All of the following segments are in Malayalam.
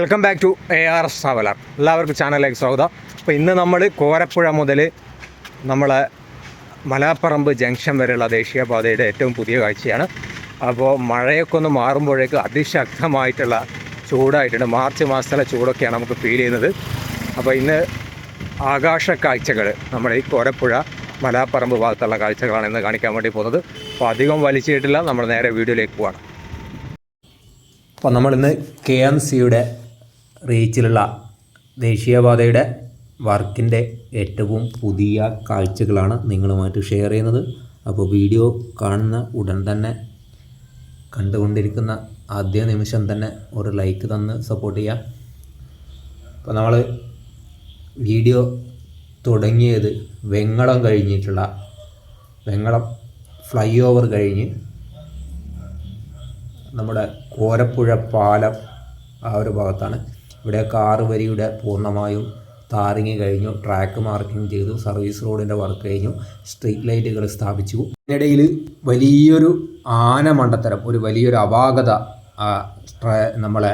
Welcome back to A R S traveller എല്ലാവർക്കും ചാനലിലേക്ക് സ്വാഗതം. അപ്പോൾ ഇന്ന് നമ്മൾ കോരപ്പുഴ മുതൽ നമ്മളെ മലാപ്പറമ്പ് ജംഗ്ഷൻ വരെയുള്ള ദേശീയപാതയുടെ ഏറ്റവും പുതിയ കാഴ്ചയാണ്. അപ്പോൾ മഴയൊക്കെ ഒന്ന് മാറുമ്പോഴേക്ക് അതിശക്തമായിട്ടുള്ള ചൂടായിട്ടുണ്ട്. മാർച്ച് മാസത്തിലെ ചൂടൊക്കെയാണ് നമുക്ക് ഫീൽ ചെയ്യുന്നത്. അപ്പോൾ ഇന്ന് ആകാശ കാഴ്ചകൾ നമ്മുടെ ഈ കോരപ്പുഴ മലാപ്പറമ്പ് ഭാഗത്തുള്ള കാഴ്ചകളാണ് ഇന്ന് കാണിക്കാൻ വേണ്ടി പോകുന്നത്. അപ്പോൾ അധികം വലിച്ചിട്ടില്ല. നമ്മൾ നേരെ വീഡിയോയിലേക്ക് പോവാണ്. അപ്പോൾ നമ്മളിന്ന് കെ എം സിയുടെ റീച്ചിലുള്ള ദേശീയപാതയുടെ വർക്കിന്റെ ഏറ്റവും പുതിയ കാഴ്ചകളാണ് നിങ്ങളുമായിട്ട് ഷെയർ ചെയ്യുന്നത്. അപ്പോൾ വീഡിയോ കാണുന്ന ഉടൻ തന്നെ കണ്ടുകൊണ്ടിരിക്കുന്ന ആദ്യ നിമിഷം തന്നെ ഒരു ലൈക്ക് തന്ന് സപ്പോർട്ട് ചെയ്യാം അപ്പോൾ നമ്മൾ വീഡിയോ തുടങ്ങിയത് വെങ്ങളം കഴിഞ്ഞിട്ടുള്ള വെങ്ങളം ഫ്ലൈ ഓവർ കഴിഞ്ഞ് നമ്മുടെ കോരപ്പുഴ പാലം ആ ഒരു ഭാഗത്താണ്. ഇവിടെ കാറ് വരിയുടെ പൂർണമായും താറിങ് കഴിഞ്ഞു ട്രാക്ക് മാർക്കിംഗ് ചെയ്തു സർവീസ് റോഡിന്റെ വർക്ക് കഴിഞ്ഞു സ്ട്രീറ്റ് ലൈറ്റുകൾ സ്ഥാപിച്ചു. ഇതിനിടയിൽ വലിയൊരു ആന മണ്ടത്തരം ഒരു വലിയൊരു അപാകത നമ്മളെ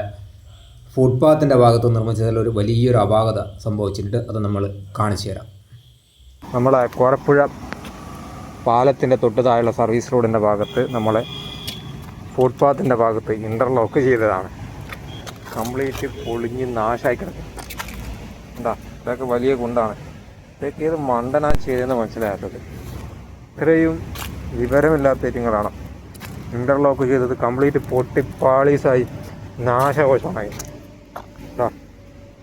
ഫുട്പാത്തിന്റെ ഭാഗത്ത് നിർമ്മിച്ചതിൽ ഒരു വലിയൊരു അപാകത സംഭവിച്ചിട്ടുണ്ട്. അത് നമ്മൾ കാണിച്ചു തരാം. നമ്മളെ കോരപ്പുഴ പാലത്തിന്റെ തൊട്ട് താഴെയുള്ള സർവീസ് റോഡിന്റെ ഭാഗത്ത് നമ്മളെ ഫുട്പാത്തിന്റെ ഭാഗത്ത് ഇന്റർലോക്ക് ചെയ്തതാണ്. കംപ്ലീറ്റ് പൊളിഞ്ഞ് നാശമായി കിടക്കും എന്താ? ഇതൊക്കെ വലിയ കുണ്ടാണ് ഇതൊക്കെ ഏത് മണ്ടനാ ചെയ്തതെന്ന് മനസ്സിലാകാത്തത്. ഇത്രയും വിവരമില്ലാത്ത ഇരിങ്ങളാണ് ഇന്റർലോക്ക് ചെയ്തത് കംപ്ലീറ്റ് പൊട്ടി പാളീസായി നാശകോശമായി. എന്താ?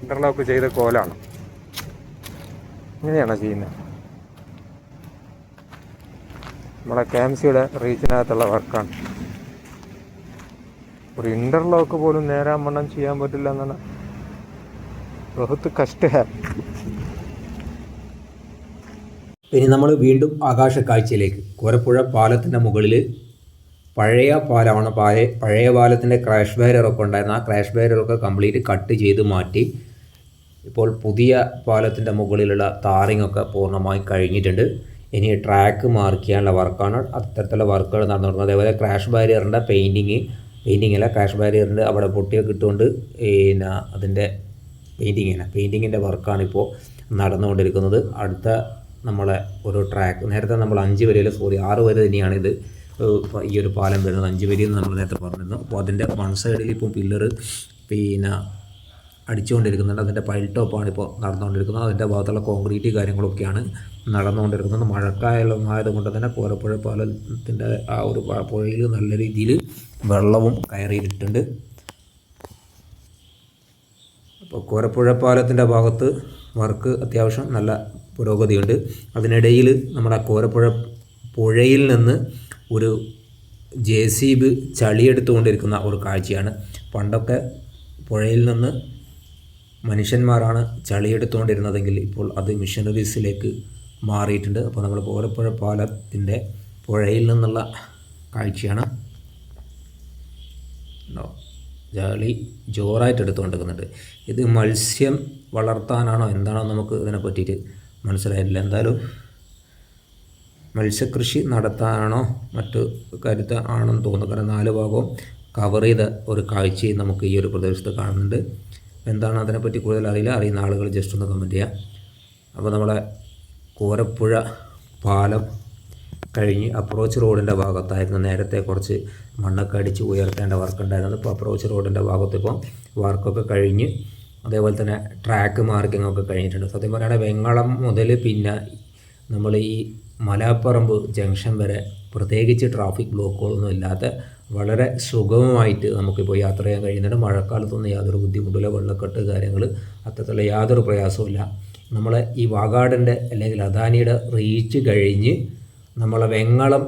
ഇന്റർലോക്ക് ചെയ്ത കോലാണ്. ഇങ്ങനെയാണോ ചെയ്യുന്നത്? നമ്മുടെ കെ എം സിയുടെ വർക്കാണ് ഒരു ഇന്റർലോക്ക് പോലും നേരാൻ വണ്ണം ചെയ്യാൻ പറ്റില്ല എന്നാണ് ബഹുത്ത് കഷ്ട. ഇനി നമ്മൾ വീണ്ടും ആകാശ കാഴ്ചയിലേക്ക് കോരപ്പുഴ പാലത്തിന്റെ മുകളിൽ പഴയ പാലമാണ് പഴയ പഴയ പാലത്തിന്റെ ക്രാഷ് ബാരിയറൊക്കെ ഉണ്ടായിരുന്നു ആ ക്രാഷ് ബാരിയറൊക്കെ കംപ്ലീറ്റ് കട്ട് ചെയ്ത് മാറ്റി. ഇപ്പോൾ പുതിയ പാലത്തിന്റെ മുകളിലുള്ള ടാറിംഗ് ഒക്കെ പൂർണമായി കഴിഞ്ഞിട്ടുണ്ട്. ഇനി ട്രാക്ക് മാർക്ക് ചെയ്യാനുള്ള വർക്കാണ് അത്തരത്തിലുള്ള വർക്കുകൾ നടന്നു തുടങ്ങുന്നത് അതേപോലെ ക്രാഷ് ബാരിയറിന്റെ പെയിന്റിങ് പെയിന്റിങ് അല്ല ക്രാഷ് ബാരിയറിന്റെ അവിടെ പൊട്ടിയൊക്കെ ഇട്ടുകൊണ്ട് പിന്നെ അതിന്റെ പെയിന്റിങ്ങിന് പെയിന്റിങ്ങിന്റെ വർക്കാണ് ഇപ്പോൾ നടന്നുകൊണ്ടിരിക്കുന്നത്. അടുത്ത നമ്മളെ ഒരു ട്രാക്ക് നേരത്തെ നമ്മൾ അഞ്ച് വരിയിൽ സോറി ആറ് വരെ തന്നെയാണ് ഇത്. ഈ ഒരു പാലം വരുന്നത് അഞ്ച് വരി എന്ന് നമ്മൾ നേരത്തെ പറഞ്ഞിരുന്നു. അപ്പോൾ അതിന്റെ വൺ സൈഡിൽ ഇപ്പം പില്ലർ പിന്നെ അടിച്ചുകൊണ്ടിരിക്കുന്നുണ്ട്. അതിന്റെ പൈൽ ടോപ്പാണ് ഇപ്പോൾ നടന്നുകൊണ്ടിരിക്കുന്നത്. അതിന്റെ ഭാഗത്തുള്ള കോൺക്രീറ്റ് കാര്യങ്ങളൊക്കെയാണ് നടന്നുകൊണ്ടിരിക്കുന്നത്. മഴക്കാലം ആയതുകൊണ്ട് തന്നെ കോരപ്പുഴ പാലത്തിന്റെ ആ ഒരു പുഴയിൽ നല്ല രീതിയിൽ വെള്ളവും കയറിയിട്ടുണ്ട്. അപ്പോൾ കോരപ്പുഴ പാലത്തിന്റെ ഭാഗത്ത് വർക്ക് അത്യാവശ്യം നല്ല പുരോഗതിയുണ്ട്. അതിനിടയിൽ നമ്മുടെ കോരപ്പുഴ പുഴയിൽ നിന്ന് ഒരു ജെ സി ബി ചളിയെടുത്തുകൊണ്ടിരിക്കുന്ന ഒരു കാഴ്ചയാണ്. പണ്ടൊക്കെ പുഴയിൽ നിന്ന് മനുഷ്യന്മാരാണ് ചളിയെടുത്തുകൊണ്ടിരുന്നതെങ്കിൽ ഇപ്പോൾ അത് മിഷനറീസിലേക്ക് മാറിയിട്ടുണ്ട്. അപ്പോൾ നമ്മൾ പോരപ്പുഴ പാലത്തിന്റെ പുഴയിൽ നിന്നുള്ള കാഴ്ചയാണ്. ജാളി ജോറായിട്ട് എടുത്തുകൊണ്ടിരിക്കുന്നുണ്ട്. ഇത് മത്സ്യം വളർത്താനാണോ എന്താണോ നമുക്ക് ഇതിനെ പറ്റിയിട്ട് മനസ്സിലായിട്ടില്ല. എന്തായാലും മത്സ്യകൃഷി നടത്താനാണോ മറ്റു കാര്യത്തെ ആണെന്ന് തോന്നുന്നു. കാരണം നാല് ഭാഗവും കവർ ചെയ്ത ഒരു കാഴ്ചയും നമുക്ക് ഈ ഒരു പ്രദേശത്ത് കാണുന്നുണ്ട്. എന്താണ് അതിനെപ്പറ്റി കൂടുതൽ അറിയില്ല. അറിയുന്ന ആളുകൾ ജസ്റ്റ് ഒന്ന് കമന്റ് ചെയ്യാം. അപ്പോൾ നമ്മളെ കോരപ്പുഴ പാലം കഴിഞ്ഞ് അപ്രോച്ച് റോഡിന്റെ ഭാഗത്തായിരുന്നു നേരത്തെ കുറച്ച് മണ്ണൊക്കെ അടിച്ച് ഉയർത്തേണ്ട വർക്ക് ഉണ്ടായിരുന്നത്. ഇപ്പോൾ അപ്രോച്ച് റോഡിന്റെ ഭാഗത്ത് ഇപ്പം വർക്കൊക്കെ കഴിഞ്ഞ് അതേപോലെ തന്നെ ട്രാക്ക് മാർക്കിംഗ് ഒക്കെ കഴിഞ്ഞിട്ടുണ്ട്. സത്യം പറയുകയാണെങ്കിൽ വെങ്ങളം മുതൽ പിന്നെ നമ്മൾ ഈ മലാപ്പറമ്പ് ജംഗ്ഷൻ വരെ പ്രത്യേകിച്ച് ട്രാഫിക് ബ്ലോക്കുകളൊന്നും ഇല്ലാത്ത വളരെ സുഗമമായിട്ട് നമുക്കിപ്പോൾ യാത്ര ചെയ്യാൻ കഴിയുന്നുണ്ട്. മഴക്കാലത്തൊന്നും യാതൊരു ബുദ്ധിമുട്ടില്ല വെള്ളക്കെട്ട് കാര്യങ്ങൾ അത്തരത്തിലുള്ള യാതൊരു പ്രയാസവുമില്ല. നമ്മളെ ഈ വാഗാടിന്റെ അല്ലെങ്കിൽ അദാനിയുടെ റീച്ച് കഴിഞ്ഞ് നമ്മളെ വെങ്ങളം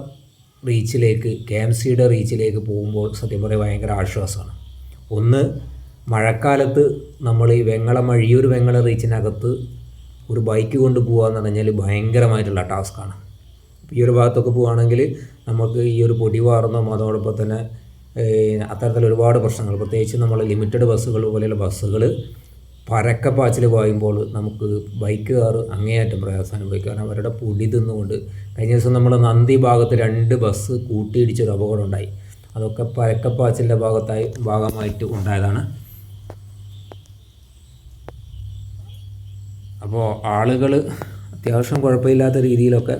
റീച്ചിലേക്ക് കെ എം സിയുടെ റീച്ചിലേക്ക് പോകുമ്പോൾ സത്യം പറയുക ഭയങ്കര ആശ്വാസമാണ്. ഒന്ന് മഴക്കാലത്ത് നമ്മൾ ഈ വെങ്ങളം അഴിയൂർ വെങ്ങളം റീച്ചിനകത്ത് ഒരു ബൈക്ക് കൊണ്ട് പോകുക എന്ന് പറഞ്ഞാൽ ഭയങ്കരമായിട്ടുള്ള ടാസ്ക്കാണ്. ഈ ഒരു ഭാഗത്തൊക്കെ പോവുകയാണെങ്കിൽ നമുക്ക് ഈ ഒരു പൊടി വാർന്നോ അതോടൊപ്പം തന്നെ അത്തരത്തിൽ ഒരുപാട് പ്രശ്നങ്ങൾ. പ്രത്യേകിച്ച് നമ്മൾ ലിമിറ്റഡ് ബസ്സുകൾ പോലെയുള്ള ബസ്സുകൾ പരക്ക പാച്ചിൽ പോയുമ്പോൾ നമുക്ക് ബൈക്കുകാർ അങ്ങേയറ്റം പ്രയാസം അനുഭവിക്കും. കാരണം അവരുടെ പൊടി തിന്നുകൊണ്ട് കഴിഞ്ഞ ദിവസം നമ്മൾ നന്ദി ഭാഗത്ത് രണ്ട് ബസ് കൂട്ടിയിടിച്ചൊരു അപകടം ഉണ്ടായി. അതൊക്കെ പരക്കപ്പാച്ചിലിന്റെ ഭാഗത്തായി ഭാഗമായിട്ട് ഉണ്ടായതാണ്. അപ്പോൾ ആളുകൾ അത്യാവശ്യം കുഴപ്പമില്ലാത്ത രീതിയിലൊക്കെ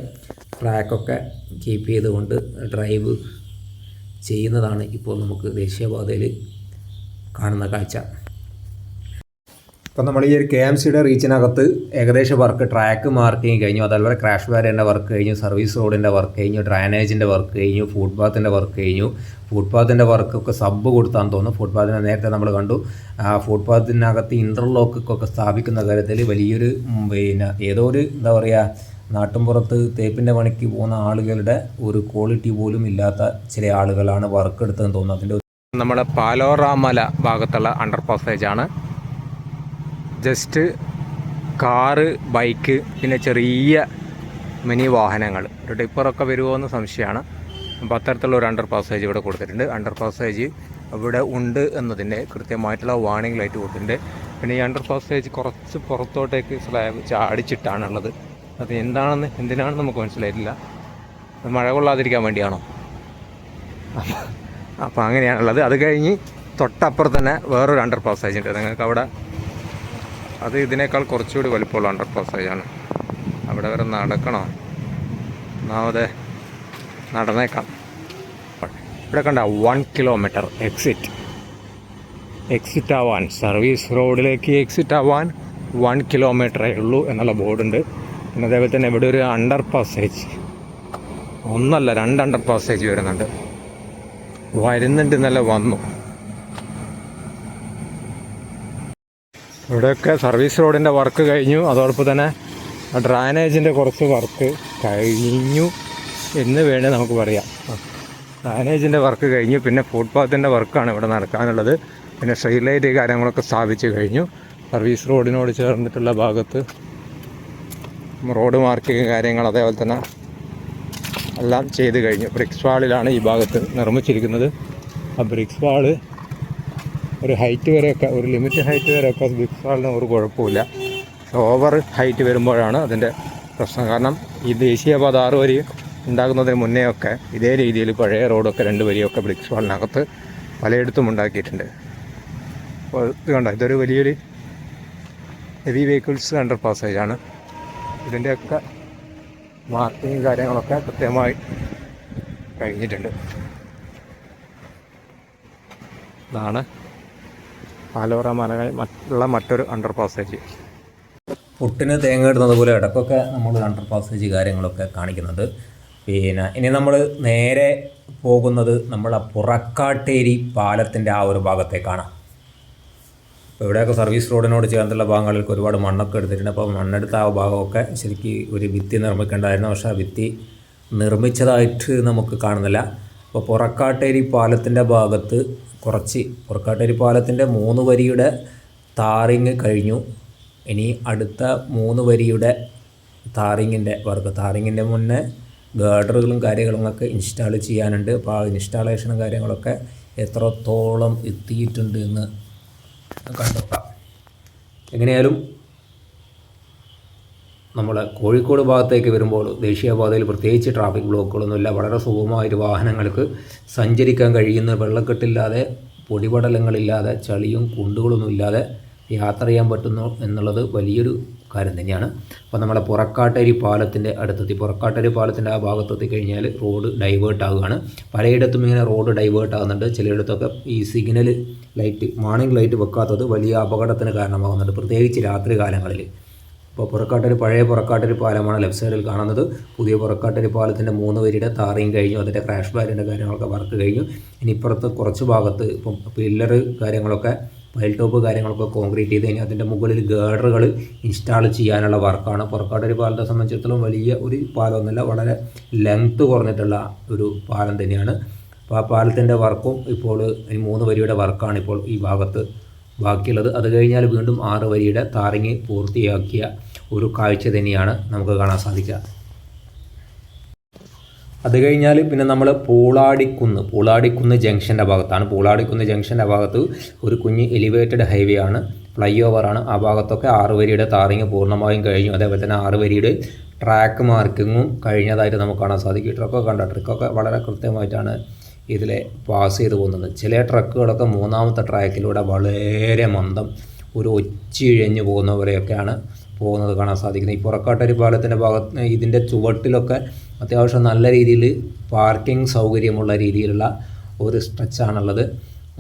ട്രാക്കൊക്കെ കീപ്പ് ചെയ്തുകൊണ്ട് ഡ്രൈവ് ചെയ്യുന്നതാണ് ഇപ്പോൾ നമുക്ക് ദേശീയപാതയിൽ കാണുന്ന കാഴ്ച. ഇപ്പം നമ്മൾ ഈ ഒരു കെ എം സിയുടെ റീച്ചിനകത്ത് ഏകദേശം വർക്ക് ട്രാക്ക് മാർക്കിങ് കഴിഞ്ഞു. അതേപോലെ ക്രാഷ് ബാരിന്റെ വർക്ക് കഴിഞ്ഞു സർവീസ് റോഡിന്റെ വർക്ക് കഴിഞ്ഞു ഡ്രൈനേജിന്റെ വർക്ക് കഴിഞ്ഞു ഫുട്പാത്തിന്റെ വർക്ക് കഴിഞ്ഞു. ഫുട്പാത്തിന്റെ വർക്കൊക്കെ സബ് കൊടുത്താന്ന് തോന്നുന്നു. ഫുട്പാത്തിനെ നേരത്തെ നമ്മൾ കണ്ടു. ഫുട്പാത്തിനകത്ത് ഇന്റർലോക്കൊക്കെ സ്ഥാപിക്കുന്ന കാര്യത്തിൽ വലിയൊരു പിന്നെ ഏതോ ഒരു എന്താ പറയുക നാട്ടിൻപുറത്ത് തേപ്പിന്റെ പണിക്ക് പോകുന്ന ആളുകളുടെ ഒരു ക്വാളിറ്റി പോലും ഇല്ലാത്ത ചില ആളുകളാണ് വർക്ക് എടുത്തതെന്ന് തോന്നുന്നു. അതിന്റെ നമ്മുടെ പാലോറാമല ഭാഗത്തുള്ള അണ്ടർ പാസേജാണ് ജസ്റ്റ് കാറ് ബൈക്ക് പിന്നെ ചെറിയ മിനി വാഹനങ്ങൾ. ഒരു ടിപ്പറൊക്കെ വരുമോ എന്ന് സംശയമാണ്. അപ്പോൾ അത്തരത്തിലുള്ള ഒരു അണ്ടർ പാസേജ് ഇവിടെ കൊടുത്തിട്ടുണ്ട്. അണ്ടർ പാസേജ് ഇവിടെ ഉണ്ട് എന്നതിന്റെ കൃത്യമായിട്ടുള്ള വാണിംഗ് ലൈറ്റ് കൊടുത്തിട്ടുണ്ട്. പിന്നെ ഈ അണ്ടർ പാസേജ് കുറച്ച് പുറത്തോട്ടേക്ക് സ്ലാബ് ചാടിച്ചിട്ടാണുള്ളത് അത് എന്താണെന്ന് എന്തിനാണെന്ന് നമുക്ക് മനസ്സിലായിട്ടില്ല. മഴ കൊള്ളാതിരിക്കാൻ വേണ്ടിയാണോ? അപ്പോൾ അങ്ങനെയാണുള്ളത്. അത് കഴിഞ്ഞ് തൊട്ടപ്പുറത്ത് തന്നെ വേറൊരു അണ്ടർ പാസേജ് ഉണ്ട് നിങ്ങൾക്ക് അവിടെ അത് ഇതിനേക്കാൾ കുറച്ചുകൂടി വലുപ്പമുള്ള അണ്ടർ പാസേജാണ് അവിടെ വരെ നടക്കണോ? ഒന്നാമത് നടന്നേക്കാം. ഇവിടെ കണ്ട വൺ കിലോമീറ്റർ എക്സിറ്റ് എക്സിറ്റ് ആവാൻ സർവീസ് റോഡിലേക്ക് എക്സിറ്റ് ആവാൻ വൺ കിലോമീറ്ററേ ഉള്ളൂ എന്നുള്ള ബോർഡുണ്ട് പിന്നെ അതേപോലെ തന്നെ ഇവിടെ ഒരു അണ്ടർ പാസേജ് ഒന്നല്ല രണ്ട് അണ്ടർ പാസേജ് വരുന്നുണ്ട്. വരുന്നുണ്ട് ഇന്നലെ വന്നു. ഇവിടെയൊക്കെ സർവീസ് റോഡിന്റെ വർക്ക് കഴിഞ്ഞു. അതോടൊപ്പം തന്നെ ഡ്രാനേജിന്റെ കുറച്ച് വർക്ക് കഴിഞ്ഞു എന്ന് വേണേൽ നമുക്ക് പറയാം. ഡ്രാനേജിന്റെ വർക്ക് കഴിഞ്ഞു. പിന്നെ ഫുട്പാത്തിന്റെ വർക്കാണ് ഇവിടെ നടക്കാനുള്ളത്. പിന്നെ സ്ട്രീറ്റ് ലൈറ്റ് കാര്യങ്ങളൊക്കെ സ്ഥാപിച്ച് കഴിഞ്ഞു. സർവീസ് റോഡിനോട് ചേർന്നിട്ടുള്ള ഭാഗത്ത് റോഡ് മാർക്കിങ് കാര്യങ്ങൾ അതേപോലെ തന്നെ എല്ലാം ചെയ്ത് കഴിഞ്ഞു. ബ്രിക്സ് വാളിലാണ് ഈ ഭാഗത്ത് നിർമ്മിച്ചിരിക്കുന്നത്. ആ ബ്രിക്സ് വാൾ ഒരു ഹൈറ്റ് വരെയൊക്കെ ഒരു ലിമിറ്റ് ഹൈറ്റ് വരെയൊക്കെ ബ്രിക്സ് വാളിന് ഒരു കുഴപ്പമില്ല ഓവർ ഹൈറ്റ് വരുമ്പോഴാണ് അതിന്റെ പ്രശ്നം. കാരണം ഈ ദേശീയപാത ആറ് വരി ഉണ്ടാകുന്നതിന് മുന്നേ ഒക്കെ ഇതേ രീതിയിൽ പഴയ റോഡൊക്കെ രണ്ട് വരിയൊക്കെ ബ്രിക്സ് വാളിനകത്ത് പലയിടത്തും ഉണ്ടാക്കിയിട്ടുണ്ട്. അപ്പോൾ ഇത് കണ്ടോ ഇതൊരു വലിയൊരു ഹെവി വെഹിക്കിൾസ് അണ്ടർ പാസേജാണ് ഇതിന്റെയൊക്കെ മാർക്കിങ് കാര്യങ്ങളൊക്കെ കൃത്യമായി കഴിഞ്ഞിട്ടുണ്ട്. ഇതാണ് പാലോറ മലകൾ മറ്റുള്ള മറ്റൊരു അണ്ടർ പാസേജ് പുട്ടിന് തേങ്ങ ഇടുന്നത് പോലെ ഇടക്കൊക്കെ നമ്മൾ അണ്ടർ പാസേജ് കാര്യങ്ങളൊക്കെ കാണിക്കുന്നുണ്ട്. പിന്നെ ഇനി നമ്മൾ നേരെ പോകുന്നത് നമ്മളെ പുറക്കാട്ടേരി പാലത്തിന്റെ ആ ഒരു ഭാഗത്തേക്കാണ്. ഇവിടെയൊക്കെ സർവീസ് റോഡിനോട് ചേർന്നുള്ള ഭാഗങ്ങളിലൊക്കെ ഒരുപാട് മണ്ണൊക്കെ എടുത്തിട്ടുണ്ട്. അപ്പോൾ മണ്ണെടുത്ത ആ ഭാഗമൊക്കെ ശരിക്ക് ഒരു ഭിത്തി നിർമ്മിക്കേണ്ടായിരുന്നു പക്ഷേ ആ ഭിത്തി നിർമ്മിച്ചതായിട്ട് നമുക്ക് കാണുന്നില്ല. അപ്പോൾ പുറക്കാട്ടേരി പാലത്തിന്റെ ഭാഗത്ത് കുറച്ച് പുറക്കാട്ടേരി പാലത്തിന്റെ മൂന്ന് വരിയുടെ താറിങ് കഴിഞ്ഞു. ഇനി അടുത്ത മൂന്ന് വരിയുടെ താറിങ്ങിന്റെ വർക്ക് താറിങ്ങിന്റെ മുന്നേ ഗാർഡറുകളും കാര്യങ്ങളൊക്കെ ഇൻസ്റ്റാൾ ചെയ്യാനുണ്ട്. അപ്പോൾ ആ ഇൻസ്റ്റാളേഷനും കാര്യങ്ങളൊക്കെ എത്രത്തോളം എത്തിയിട്ടുണ്ട് എന്ന് കണ്ടെത്താം എങ്ങനെയായാലും നമ്മൾ കോഴിക്കോട് ഭാഗത്തേക്ക് വരുമ്പോൾ ദേശീയപാതയിൽ പ്രത്യേകിച്ച് ട്രാഫിക് ബ്ലോക്കുകളൊന്നുമില്ല. വളരെ സുഗമമായിട്ട് വാഹനങ്ങൾക്ക് സഞ്ചരിക്കാൻ കഴിയുന്ന വെള്ളക്കെട്ടില്ലാതെ പൊടിപടലങ്ങളില്ലാതെ ചളിയും കുണ്ടുകളൊന്നും ഇല്ലാതെ യാത്ര ചെയ്യാൻ പറ്റുന്നു എന്നുള്ളത് വലിയൊരു കാര്യം തന്നെയാണ്. അപ്പോൾ നമ്മളെ പുറക്കാട്ടരി പാലത്തിന്റെ അടുത്തെത്തി പുറക്കാട്ടരി പാലത്തിന്റെ ആ ഭാഗത്തെത്തി കഴിഞ്ഞാൽ റോഡ് ഡൈവേർട്ട് ആവുകയാണ്. പലയിടത്തും ഇങ്ങനെ റോഡ് ഡൈവേർട്ട് ആകുന്നുണ്ട് ചിലയിടത്തൊക്കെ ഈ സിഗ്നൽ ലൈറ്റ് മാർണിംഗ് ലൈറ്റ് വെക്കാത്തത് വലിയ അപകടത്തിന് കാരണമാകുന്നുണ്ട്. പ്രത്യേകിച്ച് രാത്രി കാലങ്ങളിൽ. ഇപ്പോൾ പുറക്കാട്ടൊരു പഴയ പുറക്കാട്ടൊരു പാലമാണ് ലെഫ്റ്റ് സൈഡിൽ കാണുന്നത്. പുതിയ പുറക്കാട്ടൊരു പാലത്തിന്റെ മൂന്ന് വരിയുടെ താറിയും കഴിഞ്ഞു. അതിന്റെ ക്രാഷ് ബാരിന്റെ കാര്യങ്ങളൊക്കെ വർക്ക് കഴിഞ്ഞു. ഇനി ഇപ്പുറത്ത് കുറച്ച് ഭാഗത്ത് ഇപ്പം പില്ലർ കാര്യങ്ങളൊക്കെ പൈൽ ടോപ്പ് കാര്യങ്ങളൊക്കെ കോൺക്രീറ്റ് ചെയ്ത് കഴിഞ്ഞാൽ അതിന്റെ മുകളിൽ ഗേഡറുകൾ ഇൻസ്റ്റാൾ ചെയ്യാനുള്ള വർക്കാണ്. പുറക്കാട് ഒരു പാലത്തെ സംബന്ധിച്ചിടത്തോളം വലിയ ഒരു പാലമൊന്നുമല്ല വളരെ ലെങ്ത് കുറഞ്ഞിട്ടുള്ള ഒരു പാലം തന്നെയാണ്. അപ്പോൾ ആ പാലത്തിന്റെ വർക്കും ഇപ്പോൾ ഈ മൂന്ന് വരിയുടെ വർക്കാണ് ഇപ്പോൾ ഈ ഭാഗത്ത് ബാക്കിയുള്ളത്. അത് കഴിഞ്ഞാൽ വീണ്ടും ആറ് വരിയുടെ താറിങ് പൂർത്തിയാക്കിയ ഒരു കാഴ്ച തന്നെയാണ് നമുക്ക് കാണാൻ സാധിക്കുക. അത് കഴിഞ്ഞാൽ പിന്നെ നമ്മൾ പൂളാടിക്കുന്ന് പൂളാടിക്കുന്ന് ജംഗ്ഷന്റെ ഭാഗത്താണ്. പൂളാടിക്കുന്ന് ജംഗ്ഷന്റെ ഭാഗത്ത് ഒരു കുഞ്ഞ് എലിവേറ്റഡ് ഹൈവേ ആണ്. ഫ്ലൈ ഓവറാണ് ആ ഭാഗത്തൊക്കെ ആറ് വരിയുടെ താറിങ് പൂർണമായും കഴിഞ്ഞു. അതേപോലെ തന്നെ ആറ് വരിയുടെ ട്രാക്ക് മാർക്കിങ്ങും കഴിഞ്ഞതായിട്ട് നമുക്ക് കാണാൻ സാധിക്കും. ട്രക്കൊക്കെ കണ്ട? ട്രക്കൊക്കെ വളരെ കൃത്യമായിട്ടാണ് ഇതിലെ പാസ് ചെയ്ത് പോകുന്നത്. ചില ട്രക്കുകളൊക്കെ മൂന്നാമത്തെ ട്രാക്കിലൂടെ വളരെ മന്ദം ഒരു ഒച്ചിഴഞ്ഞു പോകുന്നവരെയൊക്കെയാണ് പോകുന്നത് കാണാൻ സാധിക്കുന്നത്. ഈ പുറക്കാട്ടരി പാലത്തിന്റെ ഭാഗത്ത് ഇതിന്റെ ചുവട്ടിലൊക്കെ അത്യാവശ്യം നല്ല രീതിയിൽ പാർക്കിംഗ് സൗകര്യമുള്ള രീതിയിലുള്ള ഒരു സ്ട്രെച്ചാണുള്ളത്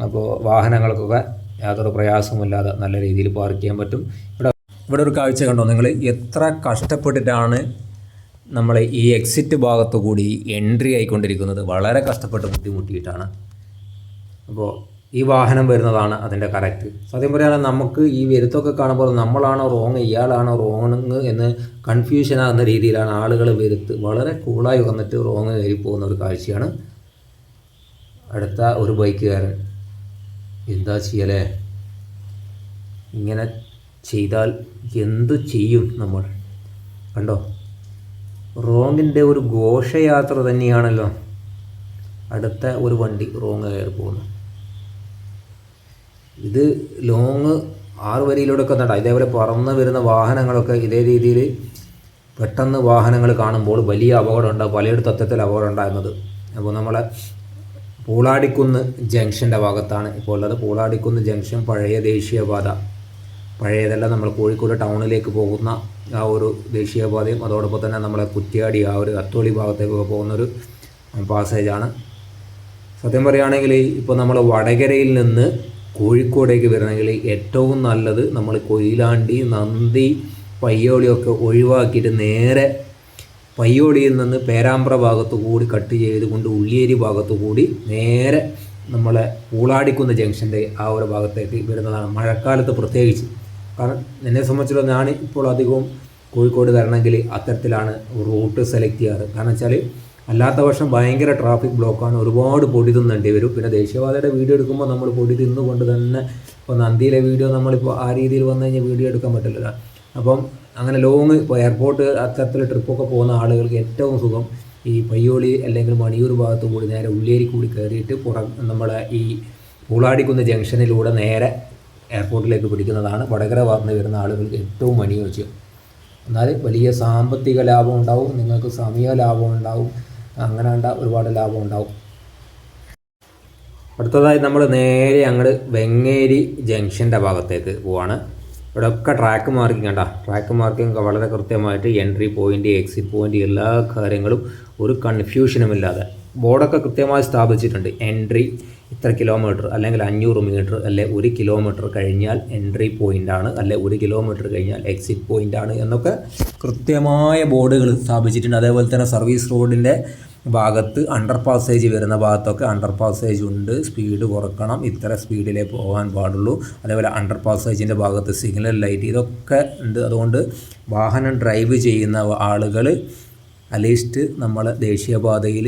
അപ്പോൾ വാഹനങ്ങൾക്കൊക്കെ യാതൊരു പ്രയാസമില്ലാതെ നല്ല രീതിയിൽ പാർക്ക് ചെയ്യാൻ പറ്റും. ഇവിടെ ഇവിടെ ഒരു കാഴ്ച കണ്ടോ നിങ്ങൾ? എത്ര കഷ്ടപ്പെട്ടിട്ടാണ് നമ്മൾ ഈ എക്സിറ്റ് ഭാഗത്തു കൂടി എൻട്രി ആയിക്കൊണ്ടിരിക്കുന്നത്. വളരെ കഷ്ടപ്പെട്ട് ബുദ്ധിമുട്ടിയിട്ടാണ്. അപ്പോൾ ഈ വാഹനം വരുന്നതാണ് അതിന്റെ കറക്റ്റ് സത്യം പറയുകയാണെങ്കിൽ നമുക്ക് ഈ വരുത്തൊക്കെ കാണുമ്പോൾ നമ്മളാണോ റോങ് ഇയാളാണോ റോങ് എന്ന് കൺഫ്യൂഷൻ ആകുന്ന രീതിയിലാണ് ആളുകൾ വരുത്ത് വളരെ കൂളായി വന്നിട്ട് റോങ് കയറി പോകുന്ന ഒരു കാഴ്ചയാണ് അടുത്ത ഒരു ബൈക്കുകാരൻ. എന്താ ചെയ്യലേ? ഇങ്ങനെ ചെയ്താൽ എന്തു ചെയ്യും നമ്മൾ? കണ്ടോ? റോങ്ങിന്റെ ഒരു ഘോഷയാത്ര തന്നെയാണല്ലോ അടുത്ത ഒരു വണ്ടി റോങ് കയറി പോകുന്നു ഇത് ലോങ് ആറ് വരിയിലൂടെയൊക്കെ നടാം ഇതേപോലെ പറന്ന് വരുന്ന വാഹനങ്ങളൊക്കെ ഇതേ രീതിയിൽ പെട്ടെന്ന് വാഹനങ്ങൾ കാണുമ്പോൾ വലിയ അപകടം ഉണ്ടാകും പലയിടത്തും അത്തരത്തിൽ അപകടം അപ്പോൾ നമ്മളെ പൂളാടിക്കുന്ന് ജംഗ്ഷന്റെ ഭാഗത്താണ് ഇപ്പോൾ ഉള്ളത്. പൂളാടിക്കുന്ന് ജംഗ്ഷൻ പഴയ ദേശീയപാത. പഴയതല്ല നമ്മൾ കോഴിക്കോട് ടൗണിലേക്ക് പോകുന്ന ആ ഒരു ദേശീയപാതയും അതോടൊപ്പം തന്നെ നമ്മളെ കുറ്റ്യാടി ആ ഒരു അത്തോളി ഭാഗത്തേക്കൊക്കെ പോകുന്നൊരു പാസേജാണ്. സത്യം പറയുകയാണെങ്കിൽ ഇപ്പോൾ നമ്മൾ വടകരയിൽ നിന്ന് കോഴിക്കോടേക്ക് വരണമെങ്കിൽ ഏറ്റവും നല്ലത് നമ്മൾ കൊയിലാണ്ടി നന്ദി പയ്യോളിയൊക്കെ ഒഴിവാക്കിയിട്ട് നേരെ പയ്യോളിയിൽ നിന്ന് പേരാമ്പ്ര ഭാഗത്തു കൂടി കട്ട് ചെയ്തുകൊണ്ട് ഉള്ളിയേരി ഭാഗത്തു കൂടി നേരെ നമ്മളെ പൂളാടിക്കുന്ന ജംഗ്ഷന്റെ ആ ഒരു ഭാഗത്തേക്ക് വരുന്നതാണ് മഴക്കാലത്ത് പ്രത്യേകിച്ച്. കാരണം എന്നെ സംബന്ധിച്ചിടത്തോളം ഞാൻ ഇപ്പോൾ അധികവും കോഴിക്കോട് വരണമെങ്കിൽ അത്തരത്തിലാണ് റൂട്ട് സെലക്ട് ചെയ്യാറ്. കാരണം വെച്ചാൽ അല്ലാത്ത പക്ഷം ഭയങ്കര ട്രാഫിക് ബ്ലോക്കാണ് ഒരുപാട് പൊടി തിന്നേണ്ടി വരും. പിന്നെ ദേശീയപാതയുടെ വീഡിയോ എടുക്കുമ്പോൾ നമ്മൾ പൊടി തിന്നുകൊണ്ട് തന്നെ ഇപ്പോൾ നന്ദിയിലെ വീഡിയോ നമ്മളിപ്പോൾ ആ രീതിയിൽ വന്നു കഴിഞ്ഞാൽ വീഡിയോ എടുക്കാൻ പറ്റില്ല അപ്പം അങ്ങനെ ലോങ് ഇപ്പോൾ എയർപോർട്ട് അത്തരത്തിൽ ട്രിപ്പൊക്കെ പോകുന്ന ആളുകൾക്ക് ഏറ്റവും സുഖം ഈ പയ്യോളി അല്ലെങ്കിൽ മണിയൂർ ഭാഗത്തു കൂടി നേരെ ഉള്ളിയേരി കൂടി കയറിയിട്ട് പുറം നമ്മുടെ ഈ പൂളാടിക്കുന്ന് ജംഗ്ഷനിലൂടെ നേരെ എയർപോർട്ടിലേക്ക് പിടിക്കുന്നതാണ് വടകര ഭാഗത്ത് വരുന്ന ആളുകൾക്ക് ഏറ്റവും അനുയോജ്യം. എന്നാൽ വലിയ സാമ്പത്തിക ലാഭം ഉണ്ടാവും. നിങ്ങൾക്ക് സമയ ലാഭം ഉണ്ടാവും. അങ്ങനെ കണ്ട ഒരുപാട് ലാഭം ഉണ്ടാവും. അടുത്തതായി നമ്മൾ നേരെ അങ്ങോട്ട് വെങ്ങേരി ജംഗ്ഷന്റെ ഭാഗത്തേക്ക് പോവാണ്. ഇവിടെ ഒക്കെ ട്രാക്ക് മാർക്കിംഗ് കണ്ട ട്രാക്ക് മാർക്കിംഗ് വളരെ കൃത്യമായിട്ട് എൻട്രി പോയിന്റ് എക്സിറ്റ് പോയിന്റ് എല്ലാ കാര്യങ്ങളും ഒരു കൺഫ്യൂഷനും ഇല്ലാതെ. ബോർഡൊക്കെ കൃത്യമായി സ്ഥാപിച്ചിട്ടുണ്ട്. എൻട്രി ഇത്ര കിലോമീറ്റർ അല്ലെങ്കിൽ അഞ്ഞൂറ് മീറ്റർ അല്ലെ ഒരു കിലോമീറ്റർ കഴിഞ്ഞാൽ എൻട്രി പോയിന്റാണ് അല്ലെ ഒരു കിലോമീറ്റർ കഴിഞ്ഞാൽ എക്സിറ്റ് പോയിന്റാണ് എന്നൊക്കെ കൃത്യമായ ബോർഡുകൾ സ്ഥാപിച്ചിട്ടുണ്ട്. അതേപോലെ തന്നെ സർവീസ് റോഡിന്റെ ഭാഗത്ത് അണ്ടർ പാസേജ് വരുന്ന ഭാഗത്തൊക്കെ അണ്ടർ പാസേജ് ഉണ്ട്. സ്പീഡ് കുറക്കണം. ഇത്ര സ്പീഡിലേ പോകാൻ പാടുള്ളൂ. അതേപോലെ അണ്ടർ പാസേജിന്റെ ഭാഗത്ത് സിഗ്നൽ ലൈറ്റ് ഇതൊക്കെ ഉണ്ട്. അതുകൊണ്ട് വാഹനം ഡ്രൈവ് ചെയ്യുന്ന ആളുകൾ അറ്റ്ലീസ്റ്റ് നമ്മൾ ദേശീയപാതയിൽ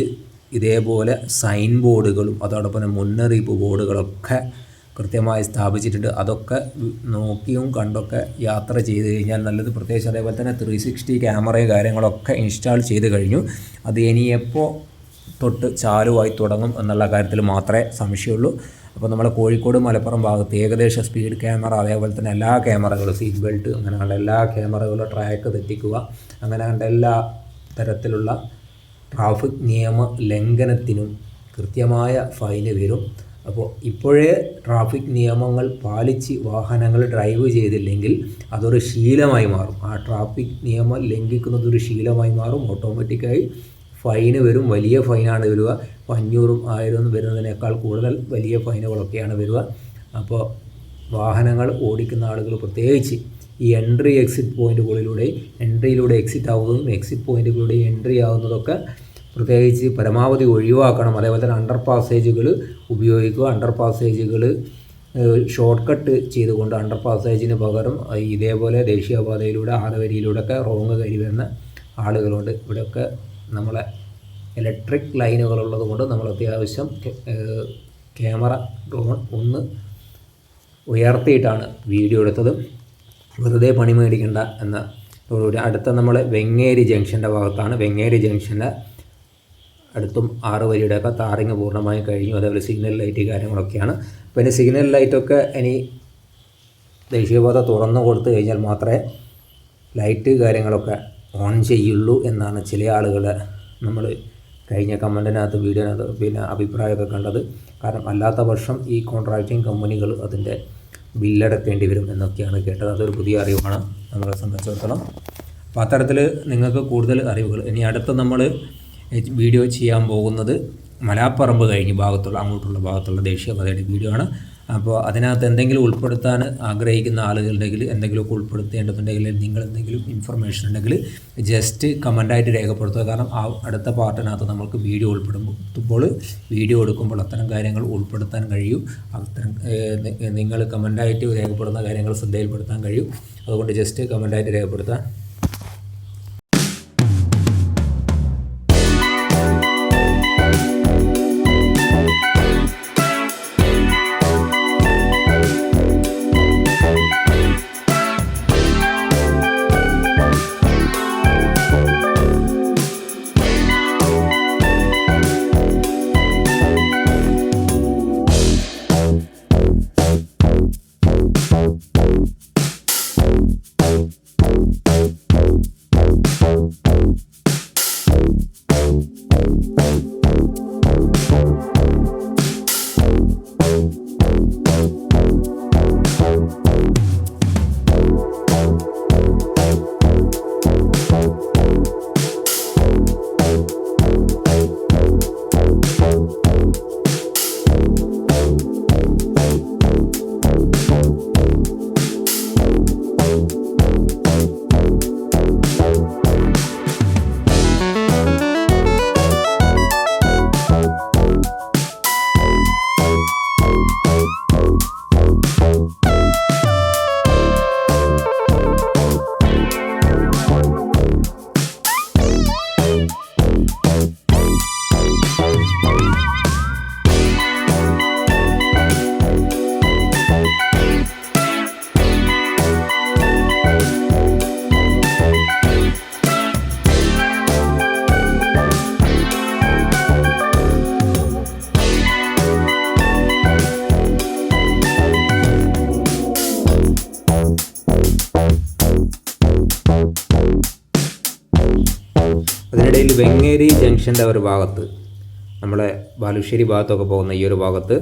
ഇതേപോലെ സൈൻ ബോർഡുകളും അതോടൊപ്പം തന്നെ മുന്നറിയിപ്പ് ബോർഡുകളൊക്കെ കൃത്യമായി സ്ഥാപിച്ചിട്ടുണ്ട്. അതൊക്കെ നോക്കിയും കണ്ടൊക്കെ യാത്ര ചെയ്ത് കഴിഞ്ഞാൽ നല്ലത്. പ്രത്യേകിച്ച് അതേപോലെ തന്നെ ത്രീ സിക്സ്റ്റി ക്യാമറയും കാര്യങ്ങളൊക്കെ ഇൻസ്റ്റാൾ ചെയ്ത് കഴിഞ്ഞു. അത് ഇനി എപ്പോൾ തൊട്ട് ചാലുവായി തുടങ്ങും എന്നുള്ള കാര്യത്തിൽ മാത്രമേ സംശയമുള്ളൂ. അപ്പോൾ നമ്മൾ കോഴിക്കോട് മലപ്പുറം ഭാഗത്ത് ഏകദേശം സ്പീഡ് ക്യാമറ അതേപോലെ തന്നെ എല്ലാ ക്യാമറകളും സീറ്റ് ബെൽറ്റ് അങ്ങനെയുള്ള എല്ലാ ക്യാമറകളും ട്രാക്ക് തെറ്റിക്കുക അങ്ങനെ കണ്ട എല്ലാ തരത്തിലുള്ള ട്രാഫിക് നിയമ ലംഘനത്തിനും കൃത്യമായ ഫൈന് വരും. അപ്പോൾ ഇപ്പോഴേ ട്രാഫിക് നിയമങ്ങൾ പാലിച്ച് വാഹനങ്ങൾ ഡ്രൈവ് ചെയ്തില്ലെങ്കിൽ അതൊരു ശീലമായി മാറും. ആ ട്രാഫിക് നിയമം ലംഘിക്കുന്നത് ഒരു ശീലമായി മാറും. ഓട്ടോമാറ്റിക്കായി ഫൈന് വരും. വലിയ ഫൈനാണ് വരിക. അപ്പോൾ അഞ്ഞൂറും ആയിരവും വരുന്നതിനേക്കാൾ കൂടുതൽ വലിയ ഫൈനുകളൊക്കെയാണ് വരിക. അപ്പോൾ വാഹനങ്ങൾ ഓടിക്കുന്ന ആളുകൾ പ്രത്യേകിച്ച് ഈ എൻട്രി എക്സിറ്റ് പോയിന്റുകളിലൂടെ എൻട്രിയിലൂടെ എക്സിറ്റ് ആവുന്നതും എക്സിറ്റ് പോയിന്റുകളിലൂടെ എൻട്രി ആവുന്നതൊക്കെ പ്രത്യേകിച്ച് പരമാവധി ഒഴിവാക്കണം. അതേപോലെ തന്നെ അണ്ടർ പാസേജുകൾ ഉപയോഗിക്കുക. അണ്ടർ പാസേജുകൾ ഷോർട്ട് കട്ട് ചെയ്തുകൊണ്ട് അണ്ടർ പാസേജിന് പകരം ഇതേപോലെ ദേശീയപാതയിലൂടെ ആറുവരിയിലൂടെ ഒക്കെ റോങ് കയറി വരുന്ന ആളുകളുണ്ട്. ഇവിടെയൊക്കെ നമ്മളെ ഇലക്ട്രിക് ലൈനുകളുള്ളത് കൊണ്ട് നമ്മൾ അത്യാവശ്യം ക്യാമറ ഡ്രോൺ ഒന്ന് ഉയർത്തിയിട്ടാണ് വീഡിയോ എടുത്തത്. വെറുതെ പണി മേടിക്കണ്ട എന്ന ഒരു അടുത്ത നമ്മൾ വെങ്ങേരി ജംഗ്ഷന്റെ ഭാഗത്താണ്. വെങ്ങേരി ജംഗ്ഷന്റെ അടുത്തും ആറ് വരിയുടെയൊക്കെ താറിങ് പൂർണമായും കഴിഞ്ഞു. അതേപോലെ സിഗ്നൽ ലൈറ്റ് കാര്യങ്ങളൊക്കെയാണ്. പിന്നെ സിഗ്നൽ ലൈറ്റൊക്കെ ഇനി ദേശീയപാത തുറന്നു കൊടുത്തു കഴിഞ്ഞാൽ മാത്രമേ ലൈറ്റ് കാര്യങ്ങളൊക്കെ ഓൺ ചെയ്യുള്ളൂ എന്നാണ് ചില ആളുകൾ നമ്മൾ കഴിഞ്ഞ കമന്റിനകത്ത് വീഡിയോനകത്ത് പിന്നെ അഭിപ്രായമൊക്കെ കണ്ടത്. കാരണം അല്ലാത്ത പക്ഷം ഈ കോൺട്രാക്റ്റിംഗ് കമ്പനികൾ അതിന്റെ ബില്ലടക്കേണ്ടി വരും എന്നൊക്കെയാണ് കേട്ടത്. അതൊരു പുതിയ അറിവാണ് നമ്മളെ സംബന്ധിച്ചിടത്തോളം. അപ്പോൾ അത്തരത്തിൽ നിങ്ങൾക്ക് കൂടുതൽ അറിവുകൾ. ഇനി അടുത്ത നമ്മൾ വീഡിയോ ചെയ്യാൻ പോകുന്നത് മലാപ്പറമ്പ് കഴിഞ്ഞ് ഭാഗത്തുള്ള അങ്ങോട്ടുള്ള ഭാഗത്തുള്ള ദേശീയപാതയുടെ വീഡിയോ ആണ്. അപ്പോൾ അതിനകത്ത് എന്തെങ്കിലും ഉൾപ്പെടുത്താൻ ആഗ്രഹിക്കുന്ന ആളുകളുണ്ടെങ്കിൽ എന്തെങ്കിലുമൊക്കെ ഉൾപ്പെടുത്തേണ്ടതുണ്ടെങ്കിൽ നിങ്ങൾ എന്തെങ്കിലും ഇൻഫർമേഷൻ ഉണ്ടെങ്കിൽ ജസ്റ്റ് കമന്റായിട്ട് രേഖപ്പെടുത്തുക. കാരണം ആ അടുത്ത പാർട്ടിനകത്ത് നമുക്ക് വീഡിയോ ഉൾപ്പെടുമ്പോൾ വീഡിയോ എടുക്കുമ്പോൾ അത്തരം കാര്യങ്ങൾ ഉൾപ്പെടുത്താൻ കഴിയും. അത്തരം നിങ്ങൾ കമന്റായിട്ട് രേഖപ്പെടുന്ന കാര്യങ്ങൾ ശ്രദ്ധയിൽപ്പെടുത്താൻ കഴിയും. അതുകൊണ്ട് ജസ്റ്റ് കമന്റായിട്ട് രേഖപ്പെടുത്താൻ വെങ്ങേരി ജംഗ്ഷന്റെ ഒരു ഭാഗത്ത് നമ്മളെ ബാലുശ്ശേരി ഭാഗത്തൊക്കെ പോകുന്ന ഈ ഒരു ഭാഗത്ത്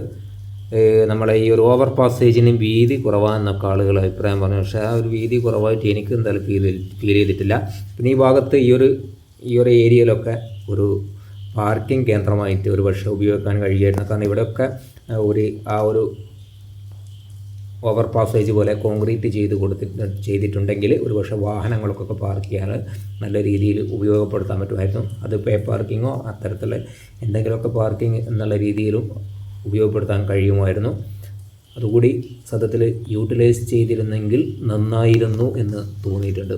നമ്മളെ ഈ ഒരു ഓവർ പാസേജിനും വീതി കുറവാന്നൊക്കെ ആളുകൾ അഭിപ്രായം പറഞ്ഞു. പക്ഷേ ആ ഒരു വീതി കുറവായിട്ട് എനിക്ക് എന്തായാലും ഫീൽ ഫീൽ ചെയ്തിട്ടില്ല. പിന്നെ ഈ ഭാഗത്ത് ഈ ഒരു ഈ ഒരു ഏരിയയിലൊക്കെ ഒരു പാർക്കിംഗ് കേന്ദ്രമായിട്ട് ഒരു പക്ഷേ ഉപയോഗിക്കാൻ കഴിയുമായിരുന്നു കാരണം ഇവിടെയൊക്കെ ഒരു ആ ഒരു ഓവർ പാസേജ് പോലെ കോൺക്രീറ്റ് ചെയ്ത് കൊടുത്തിട്ട് ചെയ്തിട്ടുണ്ടെങ്കിൽ ഒരുപക്ഷെ വാഹനങ്ങൾക്കൊക്കെ പാർക്ക് ചെയ്യാൻ നല്ല രീതിയിൽ ഉപയോഗപ്പെടുത്താൻ പറ്റുമായിരുന്നു. അത് പേ പാർക്കിങ്ങോ അത്തരത്തിലുള്ള എന്തെങ്കിലുമൊക്കെ പാർക്കിംഗ് എന്നുള്ള രീതിയിലും ഉപയോഗപ്പെടുത്താൻ കഴിയുമായിരുന്നു. അതുകൂടി സത്യത്തിൽ യൂട്ടിലൈസ് ചെയ്തിരുന്നെങ്കിൽ നന്നായിരുന്നു എന്ന് തോന്നിയിട്ടുണ്ട്.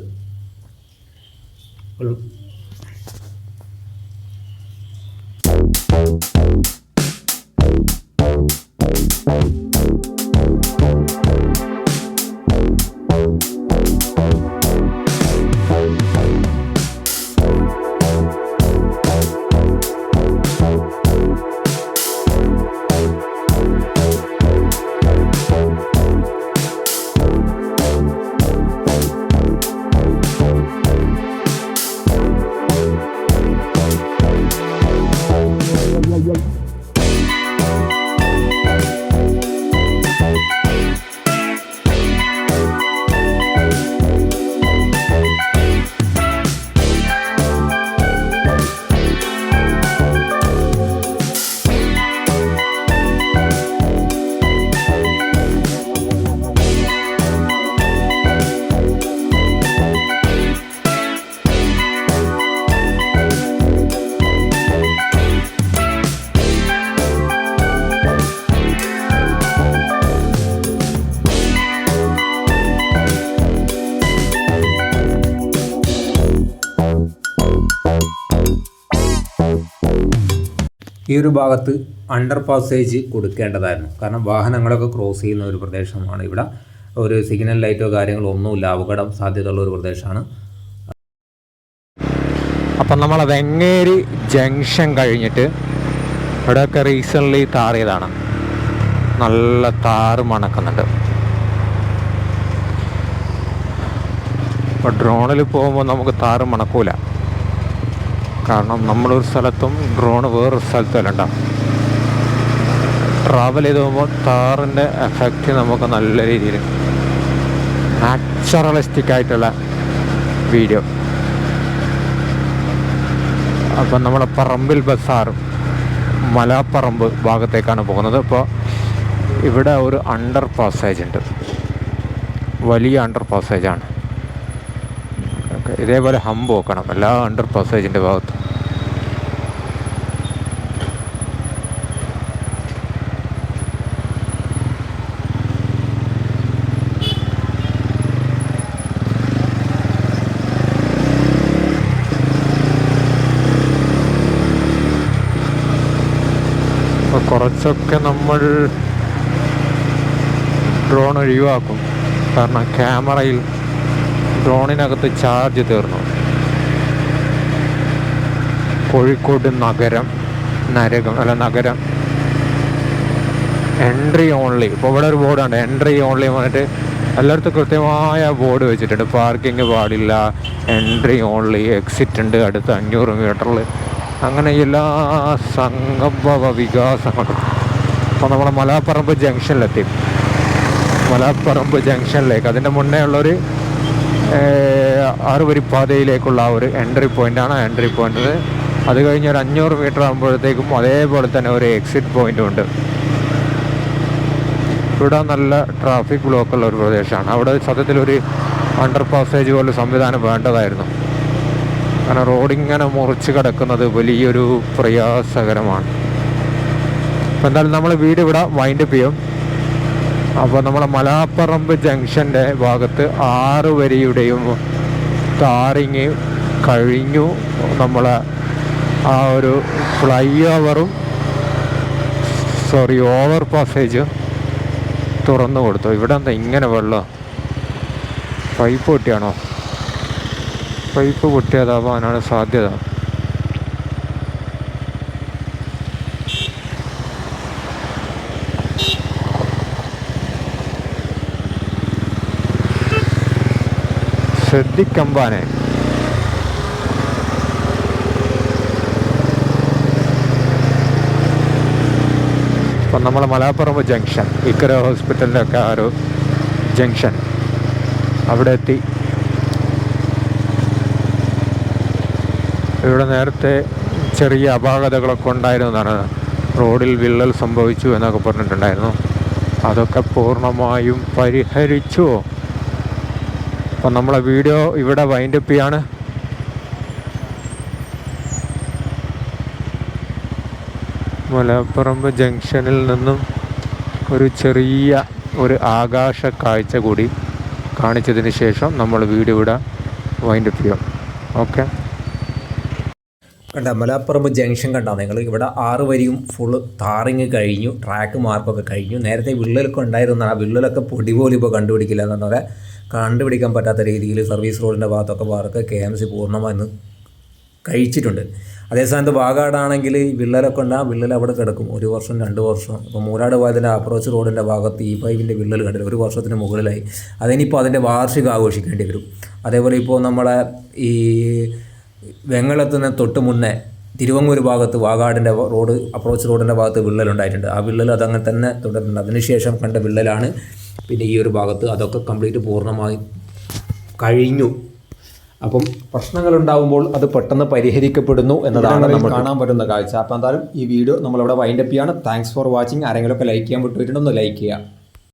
ഈ ഒരു ഭാഗത്ത് അണ്ടർ പാസേജ് കൊടുക്കേണ്ടതായിരുന്നു. കാരണം വാഹനങ്ങളൊക്കെ ക്രോസ് ചെയ്യുന്ന ഒരു പ്രദേശമാണ് ഇവിടെ. ഒരു സിഗ്നൽ ലൈറ്റോ കാര്യങ്ങളോ ഒന്നുമില്ല. അപകടം സാധ്യതയുള്ള ഒരു പ്രദേശമാണ്. അപ്പം നമ്മൾ വെങ്ങേരി ജംഗ്ഷൻ കഴിഞ്ഞിട്ട് ഇവിടെയൊക്കെ റീസെന്റ്ലി താറിയതാണ്. നല്ല താറ് മണക്കുന്നുണ്ട് ഇപ്പോൾ ഡ്രോണിൽ പോകുമ്പോൾ നമുക്ക് താറ് മണക്കൂല കാരണം നമ്മളൊരു സ്ഥലത്തും ഡ്രോണ് വേറൊരു സ്ഥലത്തല്ല ട്രാവൽ ചെയ്ത് പോകുമ്പോൾ താറിന്റെ എഫക്റ്റ് നമുക്ക് നല്ല രീതിയിൽ നാച്ചുറലിസ്റ്റിക് ആയിട്ടുള്ള വീഡിയോ അപ്പം നമ്മുടെ പറമ്പിൽ ബസ്സാറും മലാപ്പറമ്പ് ഭാഗത്തേക്കാണ് പോകുന്നത്. അപ്പോൾ ഇവിടെ ഒരു അണ്ടർ പാസേജ് ഉണ്ട്. വലിയ അണ്ടർ പാസേജാണ് ഓക്കെ ഇതേപോലെ ഹമ്പ് വെക്കണം. എല്ലാ അണ്ടർ പാസേജിന്റെ ഭാഗത്ത്. കുറച്ചൊക്കെ നമ്മൾ ഡ്രോൺ ഒഴിവാക്കും. കാരണം ക്യാമറയിൽ ഡ്രോണിനകത്ത് ചാർജ് തീർന്നു. കോഴിക്കോട് നഗരം നരകം അല്ല നഗരം. എൻട്രി ഓൺലി ഇപ്പോൾ ഇവിടെ ഒരു ബോർഡുണ്ട് എൻട്രി ഓൺലി പറഞ്ഞിട്ട് എല്ലായിടത്തും കൃത്യമായ ബോർഡ് വെച്ചിട്ടുണ്ട്. പാർക്കിംഗ് പാടില്ല. എൻട്രി ഓൺലി എക്സിറ്റ് ഉണ്ട്. അടുത്ത അഞ്ഞൂറ് മീറ്ററിൽ അങ്ങനെ എല്ലാ സംഗമ വികാസങ്ങളും. അപ്പോൾ നമ്മളെ മലാപ്പറമ്പ് ജംഗ്ഷനിലെത്തി മലാപ്പറമ്പ് ജംഗ്ഷനിലേക്ക് അതിന്റെ മുന്നേ ഉള്ളൊരു ആറുവരി പാതയിലേക്കുള്ള ആ ഒരു എൻട്രി പോയിന്റാണ് എൻട്രി പോയിന്റ് അത് കഴിഞ്ഞ് ഒരു അഞ്ഞൂറ് മീറ്റർ ആകുമ്പോഴത്തേക്കും അതേപോലെ തന്നെ ഒരു എക്സിറ്റ് പോയിന്റും ഉണ്ട്. ഇവിടെ നല്ല ട്രാഫിക് ബ്ലോക്ക് ഉള്ള ഒരു പ്രദേശമാണ്. അവിടെ സത്യത്തിൽ ഒരു അണ്ടർ പാസേജ് പോലെ സംവിധാനം വേണ്ടതായിരുന്നു. കാരണം റോഡിങ്ങനെ മുറിച്ച് കിടക്കുന്നത് വലിയൊരു പ്രയാസകരമാണ്. എന്തായാലും നമ്മൾ വീട് ഇവിടെ വൈൻഡപ്പ് ചെയ്യും. അപ്പോൾ നമ്മളെ മലാപ്പറമ്പ് ജംഗ്ഷന്റെ ഭാഗത്ത് ആറ് വരിയുടെയും താറിങ് കഴിഞ്ഞു. നമ്മളെ ആ ഒരു ഫ്ലൈ ഓവറും സോറി ഓവർ പാസേജ് തുറന്നു കൊടുത്തു. ഇവിടെ എന്താ ഇങ്ങനെ വെള്ളം? പൈപ്പ് പൊട്ടിയാണോ? പൈപ്പ് പൊട്ടിയതാവാനാണ് സാധ്യത. ശ്രദ്ധിക്കമ്പാനെ. ഇപ്പം നമ്മൾ മലാപ്പുറം ജംഗ്ഷൻ ഇക്കര ഹോസ്പിറ്റലിന്റെ ഒക്കെ ആ ഒരു ജംഗ്ഷൻ അവിടെ എത്തി. ഇവിടെ നേരത്തെ ചെറിയ അപാകതകളൊക്കെ ഉണ്ടായിരുന്നു എന്നാണ് റോഡിൽ വിള്ളൽ സംഭവിച്ചു എന്നൊക്കെ പറഞ്ഞിട്ടുണ്ടായിരുന്നു. അതൊക്കെ പൂർണമായും പരിഹരിച്ചു. അപ്പം നമ്മളെ വീഡിയോ ഇവിടെ വൈൻഡപ്പ് ചെയ്യാണ്. മലപ്പുറമ്പ് ജംഗ്ഷനിൽ നിന്നും ഒരു ചെറിയ ഒരു ആകാശ കാഴ്ച കൂടി കാണിച്ചതിന് ശേഷം നമ്മൾ വീഡിയോ ഇവിടെ വൈൻഡപ്പ് ചെയ്യാം. ഓക്കെ കണ്ട മലപ്പുറമ്പ് ജംഗ്ഷൻ കണ്ടോ നിങ്ങൾ ഇവിടെ ആറ് വരിയും ഫുള്ള് താറിങ് കഴിഞ്ഞു ട്രാക്ക് മാർക്കൊക്കെ കഴിഞ്ഞു. നേരത്തെ വിള്ളലൊക്കെ ഉണ്ടായിരുന്ന ആ വിള്ളലൊക്കെ പൊടി പോലും ഇപ്പോൾ കണ്ടുപിടിക്കില്ല എന്നൊക്കെ കണ്ടുപിടിക്കാൻ പറ്റാത്ത രീതിയിൽ സർവീസ് റോഡിന്റെ ഭാഗത്തൊക്കെ വർക്ക് കെ എം സി പൂർണമായി കഴിച്ചിട്ടുണ്ട്. അതേസമയത്ത് വാഗാടാണെങ്കിൽ ഈ വിള്ളലൊക്കെ ഉണ്ട്. വിള്ളൽ അവിടെ കിടക്കും. ഒരു വർഷം രണ്ട് വർഷം. ഇപ്പോൾ മൂലാട് പോയതിന്റെ അപ്രോച്ച് റോഡിന്റെ ഭാഗത്ത് ഈ പൈപ്പിന്റെ വിള്ളൽ കണ്ടില്ല. ഒരു വർഷത്തിന് മുകളിലായി. അതിനിപ്പോൾ അതിന്റെ വാർഷികം ആഘോഷിക്കേണ്ടി വരും. അതേപോലെ ഇപ്പോൾ നമ്മളെ ഈ വെങ്ങളത്തിന് തൊട്ട് മുന്നേ തിരുവങ്ങൂർ ഭാഗത്ത് വാഗാടിന്റെ റോഡ് അപ്രോച്ച് റോഡിന്റെ ഭാഗത്ത് വിള്ളലുണ്ടായിട്ടുണ്ട് ആ വിള്ളൽ അതങ്ങനെ തന്നെ തുടരുന്നുണ്ട്. അതിനുശേഷം കണ്ട വിള്ളലാണ് പിന്നെ ഈ ഒരു ഭാഗത്ത് അതൊക്കെ കംപ്ലീറ്റ് പൂർണമായി കഴിഞ്ഞു. അപ്പം പ്രശ്നങ്ങൾ ഉണ്ടാകുമ്പോൾ അത് പെട്ടെന്ന് പരിഹരിക്കപ്പെടുന്നു എന്നതാണ് നമ്മൾ കാണാൻ പറ്റുന്ന കാഴ്ച. അപ്പം എന്തായാലും ഈ വീഡിയോ നമ്മളിവിടെ വൈൻഡപ്പ് ചെയ്യാണ്. താങ്ക്സ് ഫോർ വാച്ചിങ് ആരെങ്കിലുമൊക്കെ ലൈക്ക് ചെയ്യാൻ വിട്ടുപോയിട്ടുണ്ടെന്ന് ലൈക്ക് ചെയ്യുക